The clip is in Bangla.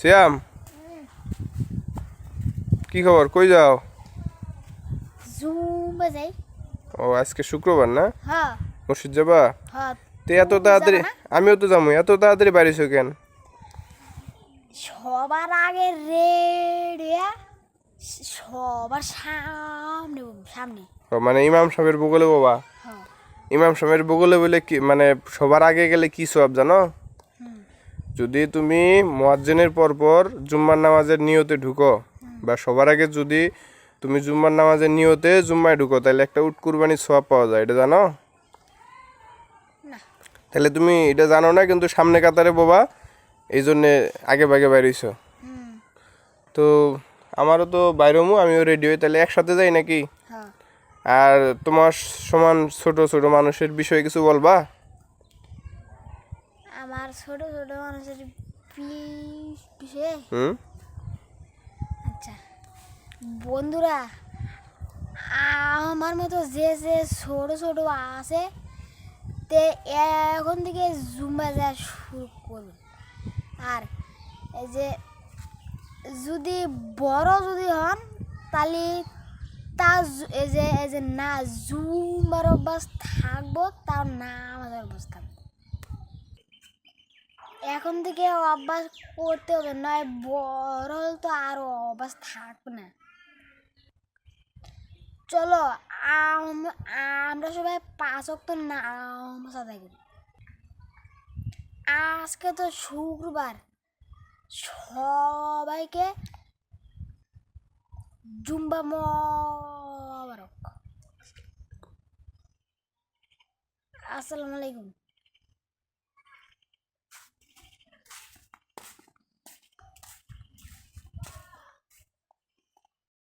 শ্যাম? কি খবর? কই যাও? ও আজকে শুক্রবার না? হ্যাঁ। মসজিদ যাবা? হ্যাঁ। তে এত তাড়াতাড়ি আমিও তো যাব এত তাড়াতাড়ি বাড়িছো কেন? সবার আগে রেডিয়া সবার সামনে সামনে। মানে ইমাম সাহেবের বগলে বাবা? হ্যাঁ। ইমাম সাহেবের বগলে বলে কি মানে সবার আগে গেলে কি সব জানো? যদি তুমি মোয়াজ্জেনের পর পর জুম্মার নামাজের নিয়তে ঢুকো বা সবার আগে যদি তুমি জুম্মার নামাজের নিয়তে জুম্মায় ঢুকো তাহলে একটা উট কুরবানির সব পাওয়া যায় এটা জানো? তাহলে তুমি এটা জানো না কিন্তু সামনে কাতারে বাবা এই জন্যে আগে ভাগে বাইরেছ তো আমারও তো বাইরমু আমিও রেডি হই তাহলে একসাথে যাই নাকি? হ্যাঁ। আর তোমার সমান ছোট ছোট মানুষের বিষয়ে কিছু বলবা? আমার ছোট ছোট মানুষের বিষয়ে হুম? আচ্ছা। বন্ধুরা আমার মতো যে যে ছোট ছোট আছে তে এখন থেকে জুম্বা যাওয়া শুরু করবে। আর এই যে যদি বড় যদি হন তাহলে তা এই যে এই যে না জুম্বার অভ্যাস থাকব তার আমাদের অভ্যাস থাকব। এখন থেকে অভ্যাস করতে হবে, নয় বড় তো আর অভ্যাস থাকবে না। চলো, আম- আমরা সবাই পাঁচ নামাজ আদায় করি। আজকে তো শুক্রবার। সবাইকে জুম্বা মোবারক। আসসালামু আলাইকুম।